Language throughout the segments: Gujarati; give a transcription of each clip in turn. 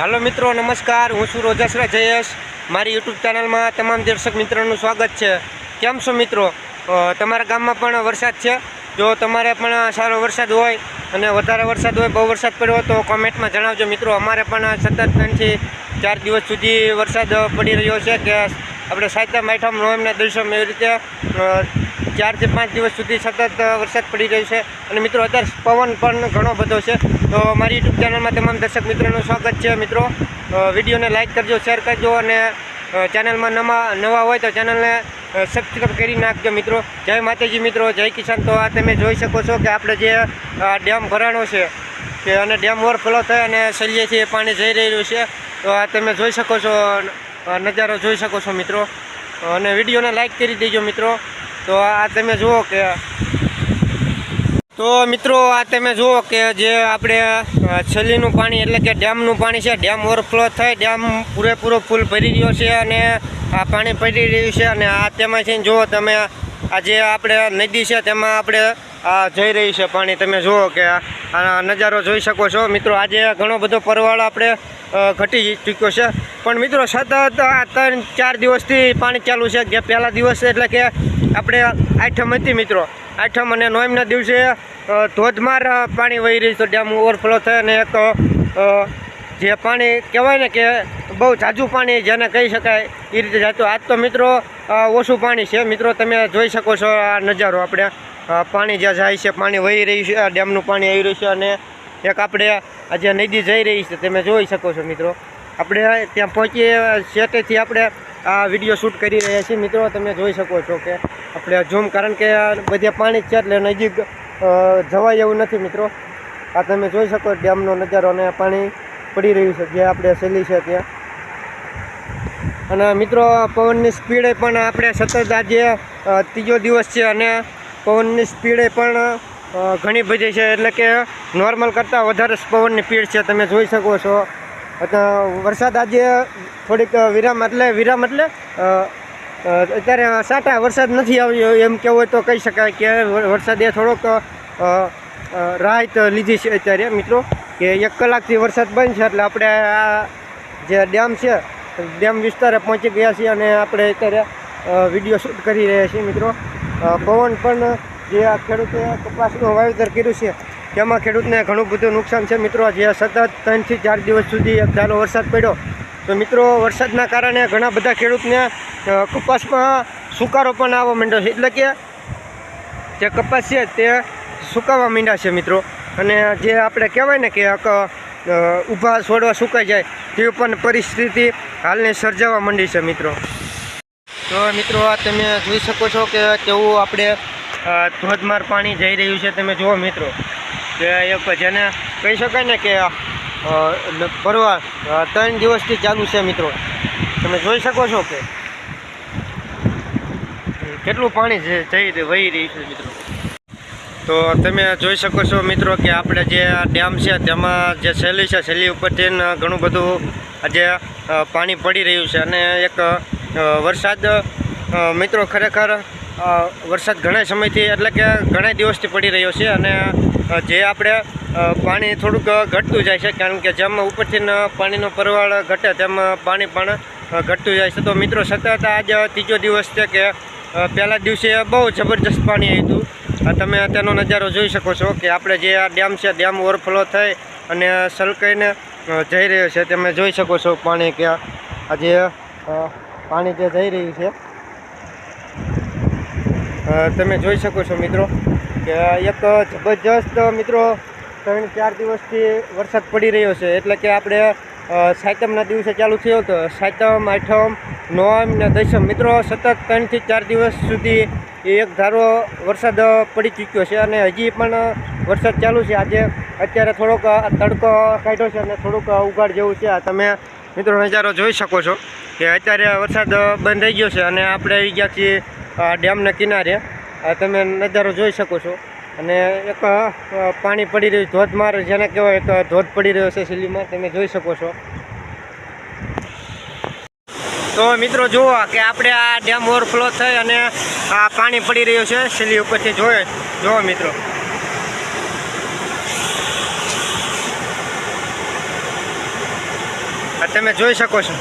હાલો મિત્રો, નમસ્કાર. હું છું રોજાસરા જયેશ. મારી યુટ્યુબ ચેનલમાં તમામ દર્શક મિત્રોનું સ્વાગત છે. કેમ છો મિત્રો? તમારા ગામમાં પણ વરસાદ છે? જો તમારે પણ સારો વરસાદ હોય અને વધારે વરસાદ હોય, બહુ વરસાદ પડ્યો તો કોમેન્ટમાં જણાવજો મિત્રો. અમારે પણ સતત ત્રણથી ચાર દિવસ સુધી વરસાદ પડી રહ્યો છે. કે આપણે સાહિત્ય માઠમ નોએમના દિવસોમાં એવી રીતે ચારથી પાંચ દિવસ સુધી સતત વરસાદ પડી રહ્યો છે. અને મિત્રો, અત્યારે પવન પણ ઘણો બધો છે. તો મારી યુટ્યુબ ચેનલમાં તમામ દર્શક મિત્રોનું સ્વાગત છે. મિત્રો વિડીયોને લાઇક કરજો, શેર કરજો અને ચેનલમાં નવા નવા હોય તો ચેનલને સબસ્ક્રાઈબ કરી નાખજો મિત્રો. જય માતાજી મિત્રો, જય કિસાન. તો આ તમે જોઈ શકો છો કે આપણે જે ડેમ ભરાણો છે કે અને ડેમ ઓવરફ્લો થઈ અને સળિયેથી પાણી જઈ રહ્યું છે. તો આ તમે જોઈ શકો છો નજારો જોઈ શકો છો મિત્રો. અને વિડીયોને લાઇક કરી દેજો મિત્રો. તો આ તમે જુઓ કે તો મિત્રો, આ તમે જુઓ કે જે આપણે છેલ્લીનું પાણી એટલે કે ડેમનું પાણી છે, ડેમ ઓવરફ્લો થઈ ડેમ પૂરેપૂરો ફૂલ ભરી રહ્યો છે અને આ પાણી પડી રહ્યું છે અને આ તેમાંથી જુઓ તમે, આ જે આપણે નદી છે તેમાં આપણે આ જઈ રહી છે પાણી. તમે જુઓ કે આ નજારો જોઈ શકો છો. મિત્રો, આજે ઘણો બધો પરવાળો આપણે ઘટી ચૂક્યો છે. પણ મિત્રો સતત આ ત્રણ, ચાર દિવસથી પાણી ચાલુ છે. જે પહેલા દિવસ એટલે કે આપણે આઠમ હતી મિત્રો. આઠમ અને નોમના દિવસે ધોધમાર પાણી વહી રહ્યું છે. ડેમ ઓવરફ્લો થાય અને એક જે પાણી કહેવાય ને કે બહુ ઝાઝું પાણી જેને કહી શકાય એ રીતે જતું. આજ તો મિત્રો ઓછું પાણી છે. મિત્રો, તમે જોઈ શકો છો આ નજારો આપણે. પાણી જ્યાં જાય છે, પાણી વહી રહ્યું છે ડેમનું પાણી આવી રહ્યું છે અને એક આપણે આજે નદી જઈ રહી છે, તમે જોઈ શકો છો મિત્રો. આપણે ત્યાં પહોંચીએ સેટેથી આપણે આ વીડિયો શૂટ કરી રહ્યા છીએ. મિત્રો, તમે જોઈ શકો છો કે આપણે ઝૂમ, કારણ કે બધે પાણી છે એટલે નજીક જવાય એવું નથી, મિત્રો. આ તમે જોઈ શકો ડેમનો નજારો અને પાણી પડી રહ્યું છે, જે આપણે સહેલી છે ત્યાં. અને મિત્રો પવનની સ્પીડે પણ આપણે સતત આજે ત્રીજો દિવસ છે અને પવનની સ્પીડે પણ ઘણી બધી છે. એટલે કે નોર્મલ કરતાં વધારે પવનની સ્પીડ છે, તમે જોઈ શકો છો. વરસાદ આજે થોડીક વિરામ એટલે વિરામ એટલે અત્યારે સાટા વરસાદ નથી આવ્યો એમ કહેવું હોય તો કહી શકાય કે વર- વરસાદે થોડોક રાહત લીધી છે અત્યારે. મિત્રો, કે એક કલાકથી વરસાદ બંધ છે એટલે આપણે આ જે ડેમ છે, ડેમ વિસ્તારે પહોંચી ગયા છીએ અને આપણે અત્યારે વીડિયો શૂટ કરી રહ્યા છીએ મિત્રો. પવન પણ જે આ ખેડૂતે કપાસનું વાવેતર કર્યું છે તેમાં ખેડૂતને ઘણું બધું નુકસાન છે. મિત્રો જે સતત ત્રણથી ચાર દિવસ સુધી ધારો વરસાદ પડ્યો. તો મિત્રો, વરસાદના કારણે ઘણા બધા ખેડૂતને કપાસમાં સુકારો પણ આવવા માંડ્યો છે. એટલે કે જે કપાસ છે તે સુકાવા માંડ્યા છે મિત્રો. અને જે આપણે કહેવાય ને કે ઊભા છોડવા સુકાઈ જાય, તે પણ પરિસ્થિતિ હાલને સર્જાવા માંડી છે મિત્રો. તો મિત્રો, આ તમે જોઈ શકો છો કે કેવું આપણે ધોધમાર પાણી જઈ રહ્યું છે. તમે જુઓ મિત્રો. કે એક જેને કહી શકાય ને કે ફરવા ત્રણ દિવસથી ચાલુ છે મિત્રો. તમે જોઈ શકો છો કે કેટલું પાણી જઈ વહી રહ્યું છે મિત્રો. તો તમે જોઈ શકો છો મિત્રો કે આપણે જે ડેમ છે, તેમાં જે શૈલી છે, શૈલી ઉપરથી ઘણું બધું આજે પાણી પડી રહ્યું છે. અને એક વરસાદ મિત્રો ખરેખર વરસાદ ઘણા સમયથી એટલે કે ઘણા દિવસથી પડી રહ્યો છે અને જે આપણે પાણી થોડુંક ઘટતું જાય છે કારણ કે જેમ ઉપરથી પાણીનો પરવાળ ઘટે તેમ પાણી પણ ઘટતું જાય છે. તો મિત્રો સતત આજ ત્રીજો દિવસ છે કે પહેલાં દિવસે બહુ જબરજસ્ત પાણી આવ્યું તમે તેનો નજારો જોઈ શકો છો કે આપણે જે આ ડેમ છે, ડેમ ઓવરફ્લો થઈ અને સલકાઈને જઈ રહ્યો છે. તમે જોઈ શકો છો પાણી કે આજે પાણી જે જઈ રહ્યું છે. તમે જોઈ શકો છો મિત્રો કે એક જબરજસ્ત મિત્રો ત્રણ ચાર દિવસથી વરસાદ પડી રહ્યો છે. એટલે કે આપણે સાતમના દિવસે ચાલુ થયો હતો સાતમ, આઠમ નોમ ને દસમ મિત્રો સતત ત્રણથી ચાર દિવસ સુધી એક ધારો વરસાદ પડી ચૂક્યો છે અને હજી પણ વરસાદ ચાલુ છે. આજે અત્યારે થોડોક તડકો કાઢ્યો છે અને થોડુંક ઉગાડ જેવું છે. આ તમે મિત્રો નજારો જોઈ શકો છો કે અત્યારે વરસાદ બંધ રહી ગયો છે અને આપણે આવી ગયા છીએ ડેમના કિનારે તમે નજારો જોઈ શકો છો. અને એક પાણી પડી રહ્યું, ધોધમાર જેને કહેવાય એક ધોધ પડી રહ્યો છે સિલીમાં તમે જોઈ શકો છો. તો મિત્રો જુઓ કે આપણે આ ડેમ ઓવરફ્લો થઈ અને આ પાણી પડી રહ્યું છે સિલી ઉપરથી જોઈએ જુઓ મિત્રો. તમે જોઈ શકો છો.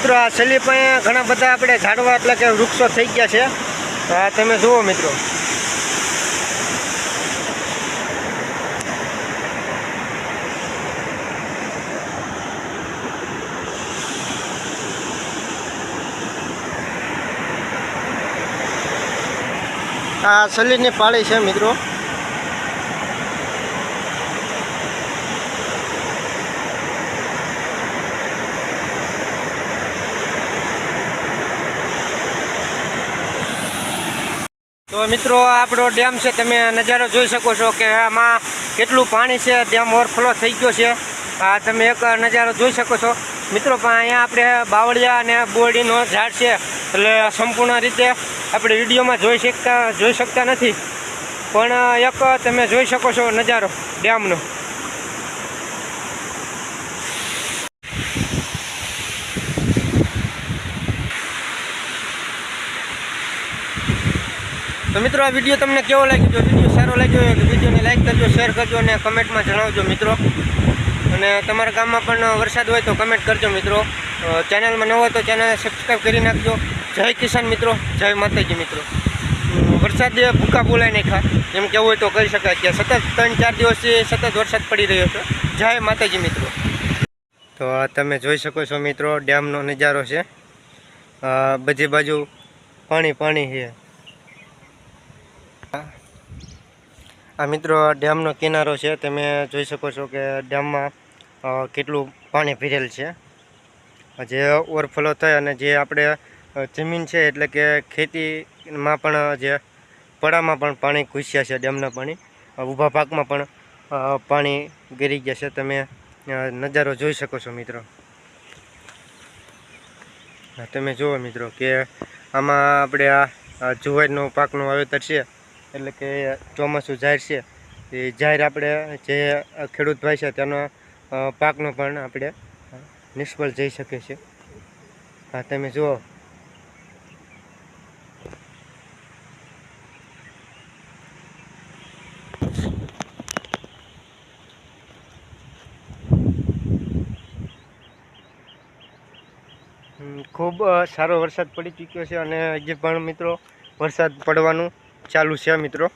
મિત્રો, આ સલીપ અહીંયા ઘણા બધા આપણે ઝાડવા એટલે કે વૃક્ષો થઈ ગયા છે. આ તમે જુઓ મિત્રો. આ સલીની પાળી છે મિત્રો. મિત્રો, આપણો ડેમ છે, તમે નજારો જોઈ શકો છો કે આમાં કેટલું પાણી છે, ડેમ ઓવરફ્લો થઈ ગયો છે. આ તમે એક નજારો જોઈ શકો છો. મિત્રો, પણ અહીંયા આપણે બાવળિયા અને બોરડીનો ઝાડ છે, એટલે સંપૂર્ણ રીતે આપણે વિડીયોમાં જોઈ શકતા જોઈ શકતા નથી. પણ એક તમે જોઈ શકો છો નજારો ડેમનો. મિત્રો, આ વીડિયો તમને કેવો લાગ્યો? જો વીડિયો સારો લાગ્યો હોય તો વિડીયોને લાઈક કરજો, શેર કરજો અને કમેન્ટમાં જણાવજો મિત્રો. અને તમારા ગામમાં પણ વરસાદ હોય તો કમેન્ટ કરજો મિત્રો. ચેનલમાં ન હોય તો ચેનલને સબસ્ક્રાઈબ કરી નાખજો. જય કિસાન મિત્રો, જય માતાજી મિત્રો. વરસાદ ભૂકા બોલાય ખા એમ કેવું હોય તો કરી શકાય. કે સતત ત્રણ ચાર દિવસથી સતત વરસાદ પડી રહ્યો છે. જય માતાજી મિત્રો. તો આ તમે જોઈ શકો છો મિત્રો, ડેમનો નજારો છે. બધી બાજુ પાણી પાણી છે. આ મિત્રો ડેમનો કિનારો છે, તમે જોઈ શકો છો કે ડેમમાં કેટલું પાણી ભરેલ છે. જે ઓવરફ્લો થાય અને જે આપણે જમીન છે એટલે કે ખેતીમાં પણ જે પડામાં પણ પાણી ઘૂસ્યા છે ડેમના પાણી. ઊભા પાકમાં પણ પાણી ગરી ગયા છે. તમે નજારો જોઈ શકો છો મિત્રો. તમે જુઓ મિત્રો કે આમાં આપણે આ જુવારનો પાકનું વાવેતર છે. એટલે કે ચોમાસું જાહેર છે, એ જાહેર આપણે જે ખેડૂત ભાઈ છે તેનો પાકનો પણ આપણે નિષ્ફળ જઈ શકે છે. હા, તમે જુઓ. ખૂબ સારો વરસાદ પડી ચૂક્યો છે અને હજી પણ મિત્રો વરસાદ પડવાનું ચાલુ છે મિત્રો.